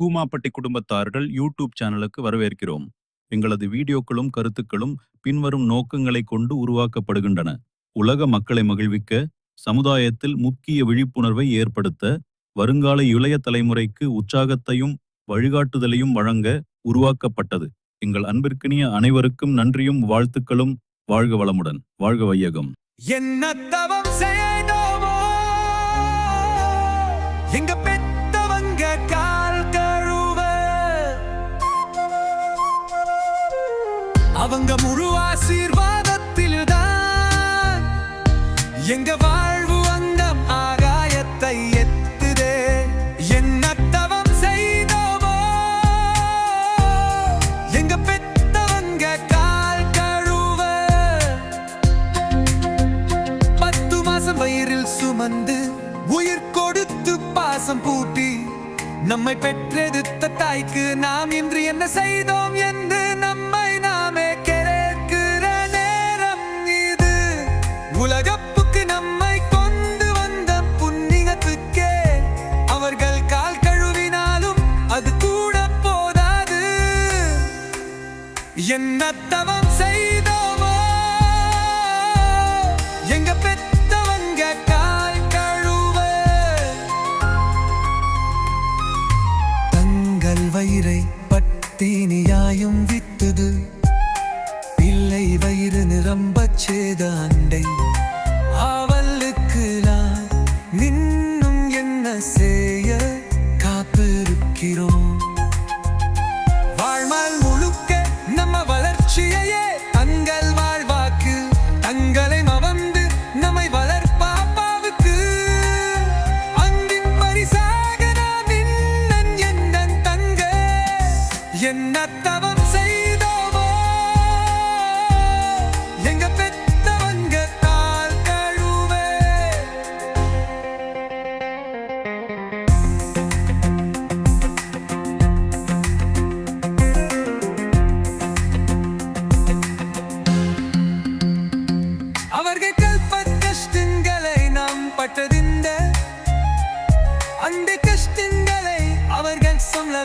கூமாப்பட்டி குடும்பத்தார்கள் யூடியூப் சேனலுக்கு வரவேற்கிறோம். எங்களது வீடியோக்களும் கருத்துக்களும் பின்வரும் நோக்கங்களை கொண்டு உருவாக்கப்படுகின்றன. உலக மக்களை மகிழ்விக்க சமுதாயத்தில் முக்கிய விழிப்புணர்வை ஏற்படுத்த வருங்கால இளைய தலைமுறைக்கு உற்சாகத்தையும் வழிகாட்டுதலையும் வழங்க உருவாக்கப்பட்டது. எங்கள் அன்பிற்கினிய அனைவருக்கும் நன்றியும் வாழ்த்துக்களும் வாழ்க வளமுடன். வாழ்க வையகம். என்ன தவம் செய்தோமோ? எங்க அவங்க முழு ஆசீர்வாதத்தில் தான் எங்க வாழ்வு அங்கம் ஆகாயத்தை எத்துதே என்ன தவம் செய்தோமோ? எங்க பெத்தவங்க கால் கழுவ? பத்து மாசம் வயிறில் சுமந்து உயிர் கொடுத்து பாசம் பூட்டி நம்மை பெற்றெடுத்த தாய்க்கு நாம் இன்று என்ன செய்தோம் என்ன என்னத்தவன்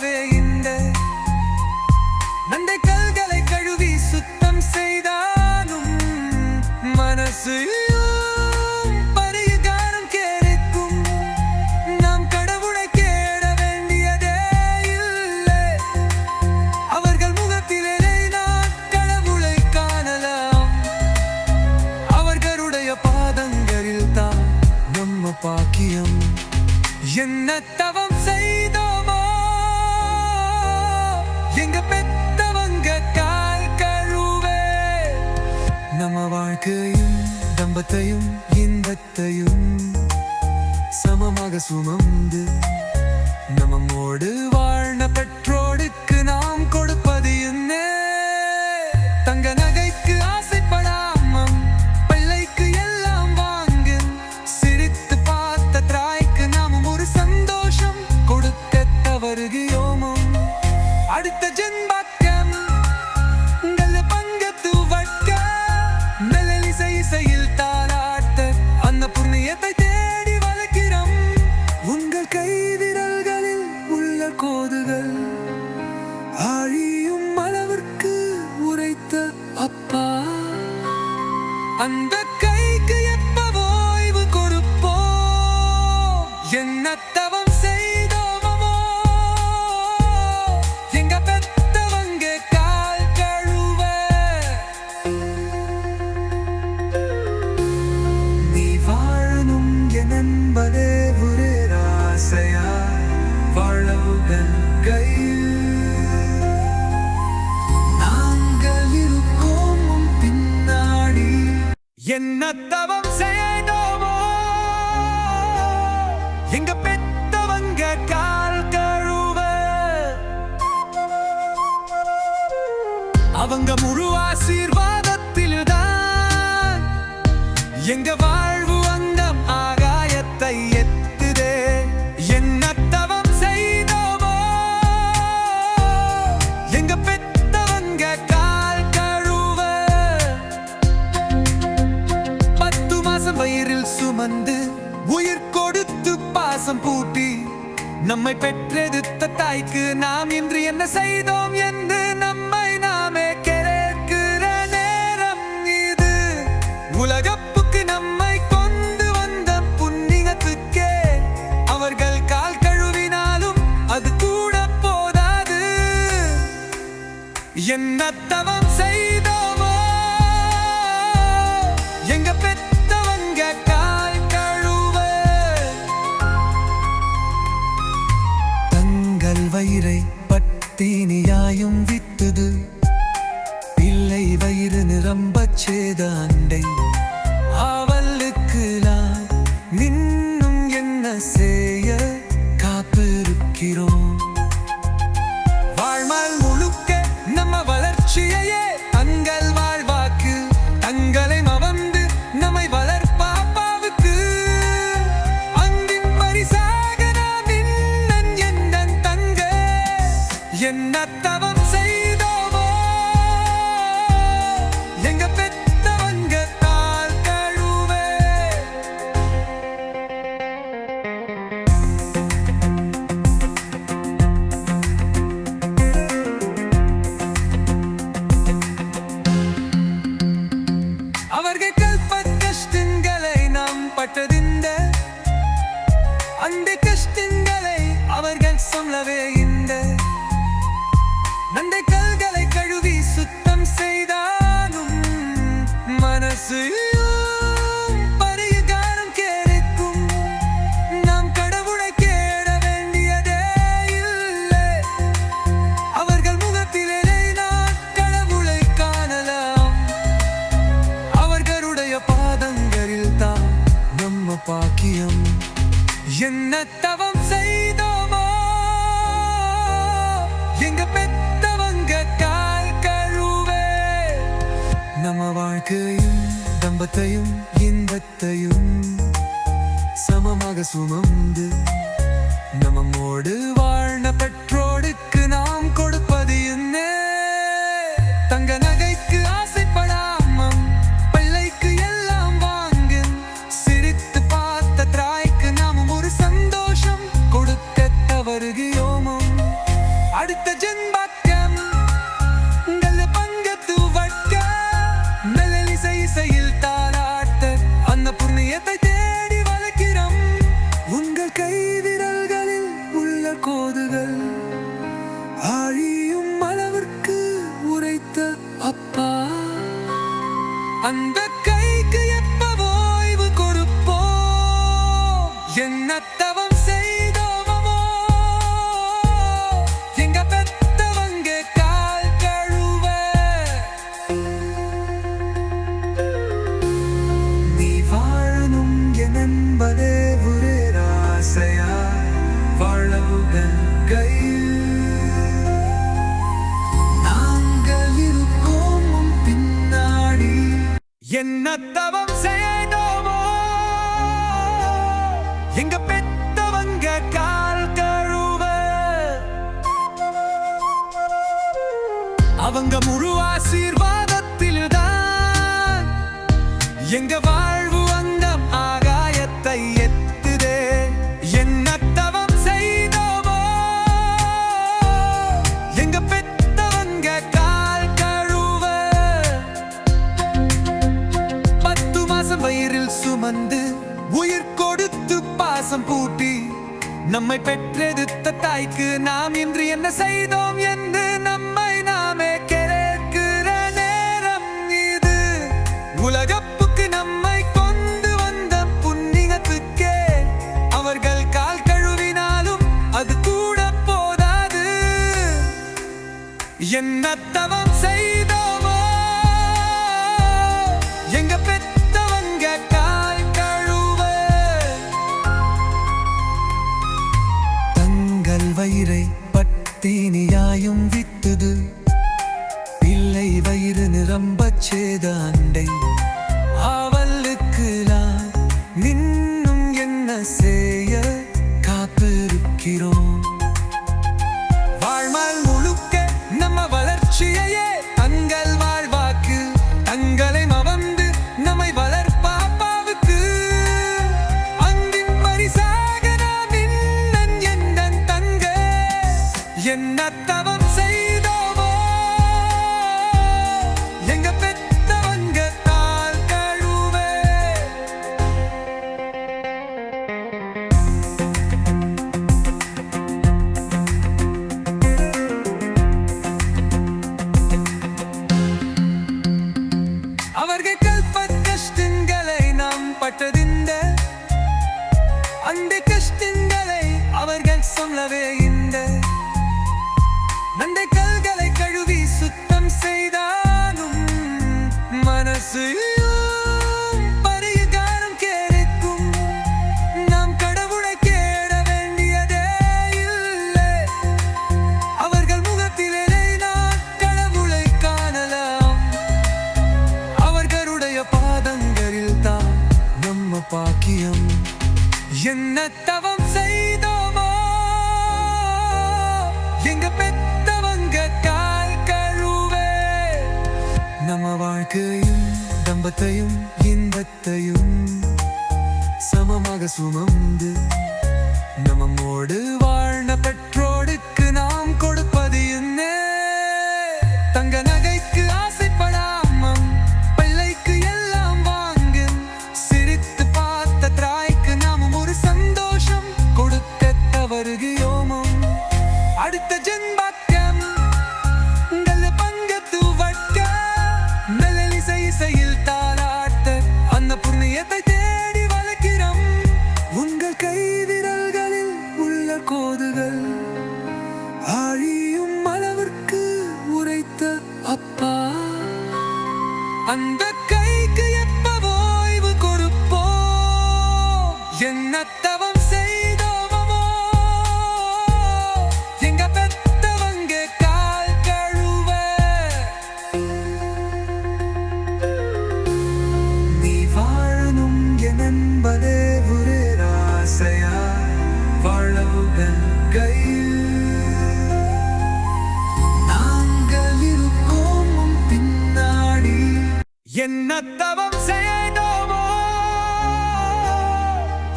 போலவே இந்த நந்தை கல்களை கழுவி சுத்தம் செய்தாலும் மனசு துன்பத்தையும் இன்பத்தையும் சமமாக சுமம். nothing பாசம் பூட்டி நம்மை பெற்றெடுத்த தாய்க்கு நாம் இன்று என்ன செய்தோம் என்று நம்மை நாமே கேட்கிற நேரம் இது. உலகப்புக்கு நம்மை கொண்டு வந்த புண்ணியத்துக்கே அவர்கள் கால் கழுவினாலும் அது கூட போதாது. என்ன தவம் விதையும் வித்தது. அரசியல் பரிகாரம் கிடைக்கும். நாம் கடவுளை கேட வேண்டியதே இல்லை. அவர்கள் முகத்திலே நான் கடவுளை காணலாம். அவர்களுடைய பாதங்களில் தான் நம்ம பாக்கியம். என்ன தவம் செய்தோமா? எங்க பெற்றவங்க கால் கழுவே. நம்ம வாழ்க்கையும் துன்பத்தையும் இன்பத்தையும் சமமாக சுமந்து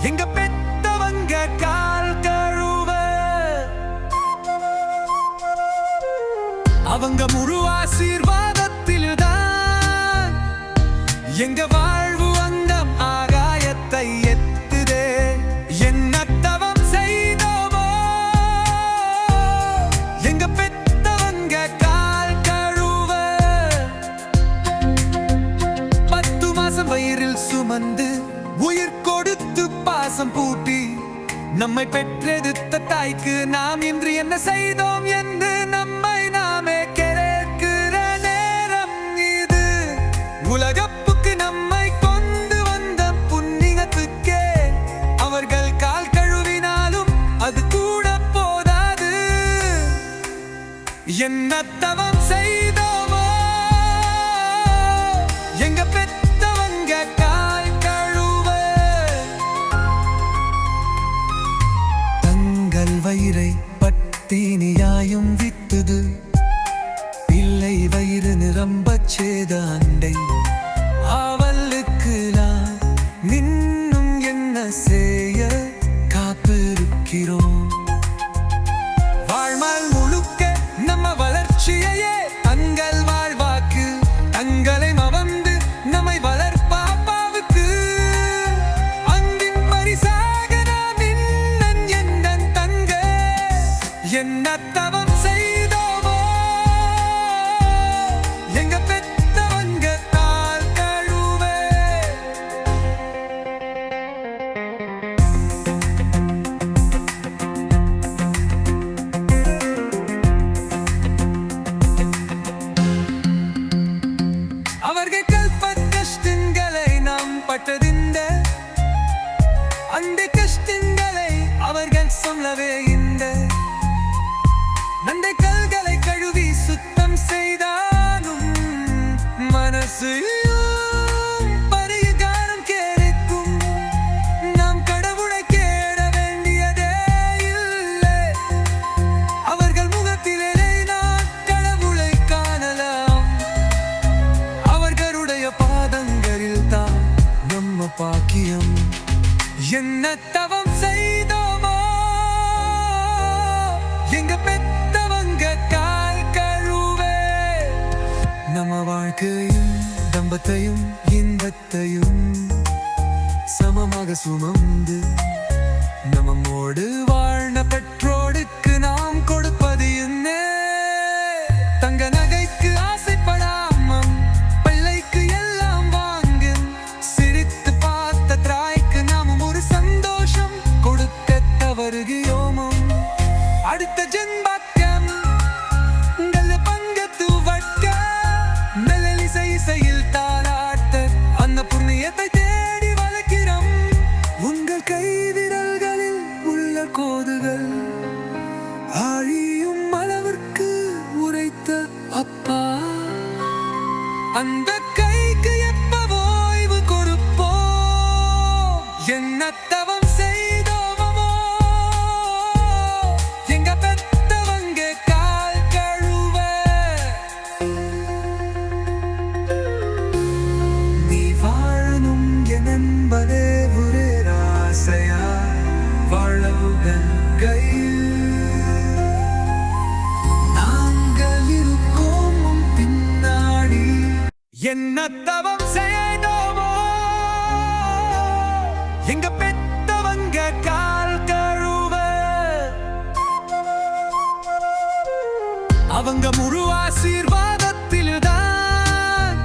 எங்க பெத்தவங்க கால் கழுவ. அவங்க முழு ஆசீர்வாதத்தில் தான் எங்க நம்மை பெற்றெடுத்த தாய்க்கு நாம் இன்று என்ன செய்தோம் என்று நம்மை நாமே கேட்கிற நேரம் இது. உலகப்புக்கு நம்மை கொண்டு வந்த புண்ணியத்துக்கே அவர்கள் கால் கழுவினாலும் அது கூட போதாது. என்ன தவம் செய்ய தவம் செய்தோமோ? எங்க பெத்தவங்க கால் கழுவே நம்ம வாழ்க்கையும் தம்பத்தையும் சுமந்து அவங்க முழு ஆசீர்வாதத்தில் தான்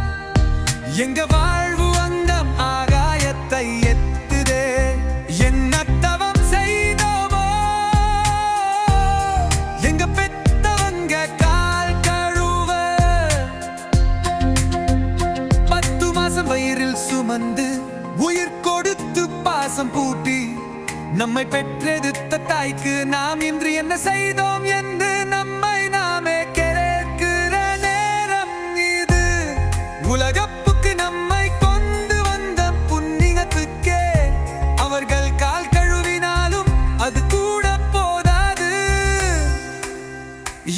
எங்க வாழ்வு அந்த ஆகாயத்தை எத்துதே. என்ன தவம் செய்தோமோ? எங்க பெத்தவங்க கால் கழுவ. பத்து மாசம் வயிறில் சுமந்து உயிர் கொடுத்து பாசம் பூட்டி நம்மை பெற்றெடுத்த தாய்க்கு நாம் இன்று என்ன செய்த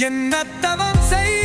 quien ataban seis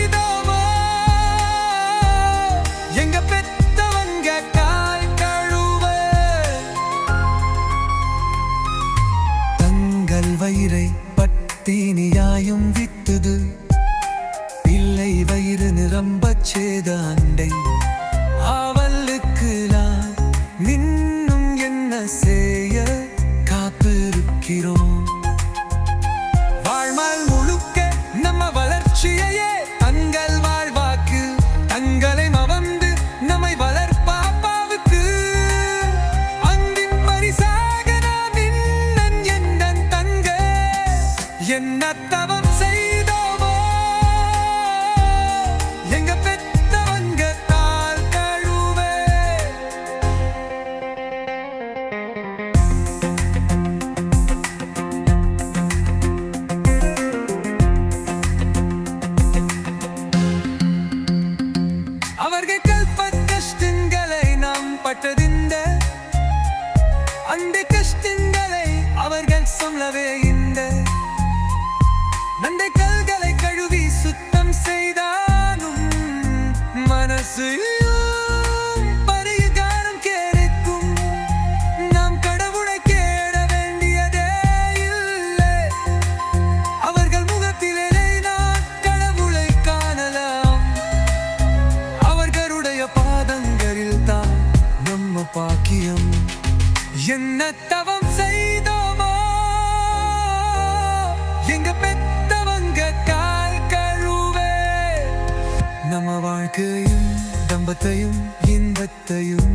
வாழ்க்கையும் தம்பத்தையும் இன்பத்தையும்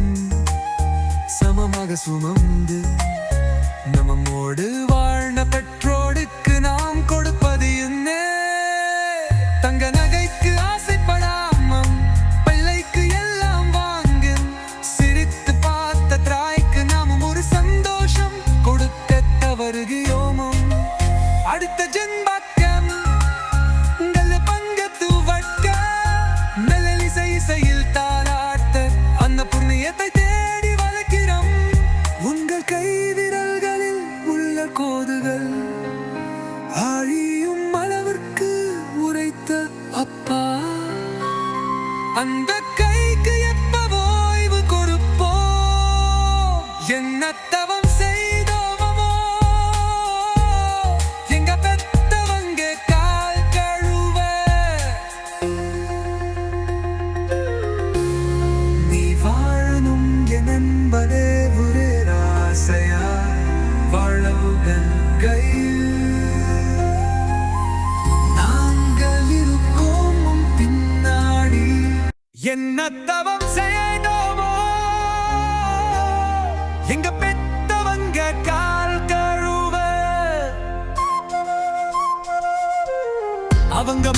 சமமாக சுமந்து நம்மோடு and that என்ன தவம் செய்தோமோ? எங்க பெத்தவங்க கால் கழுவ. அவங்க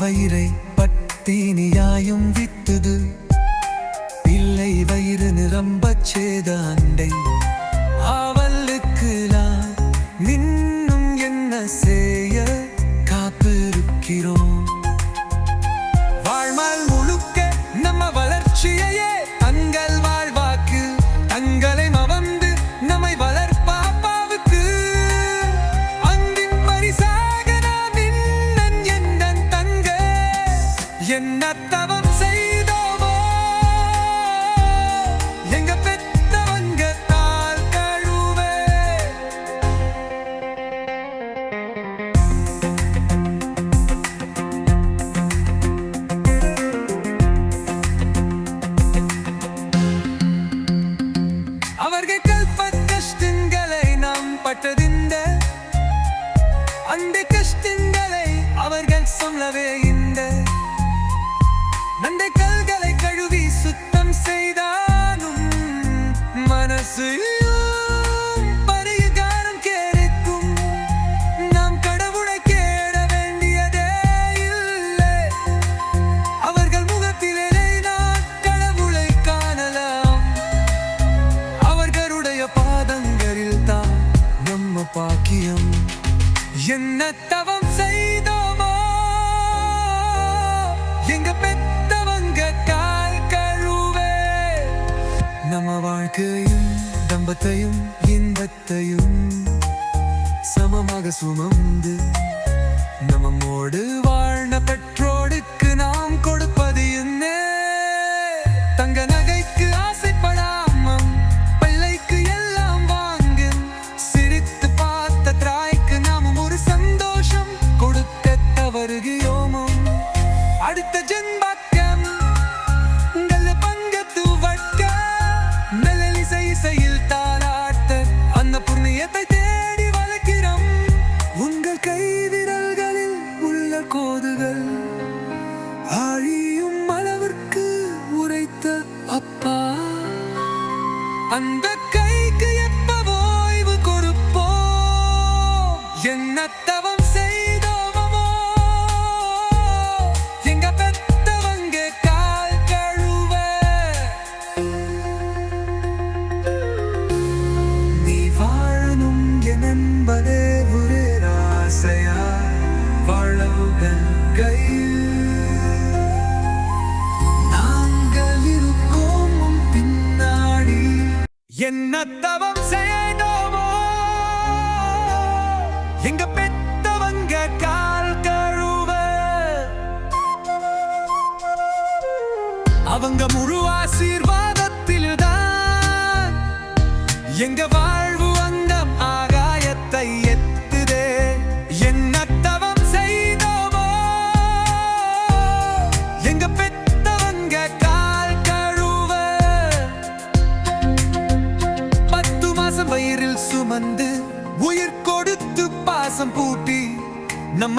வயிறை பட்டினியாயும் வித்துது. பிள்ளை வயிறு நிரம்பச் செய்த பட்டதிந்த அந்த கஷ்டங்களை அவர்கள் சொல்லவே இந்த நந்தை கல்களை கழுவி சுத்தம் செய்தாலும் மனசு துன்பத்தையும் இன்பத்தையும் சமமாக சுமந்து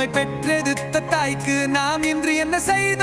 நம்மை பெற்றெடுத்த தாய்க்கு நாம் இன்று என்ன செய்த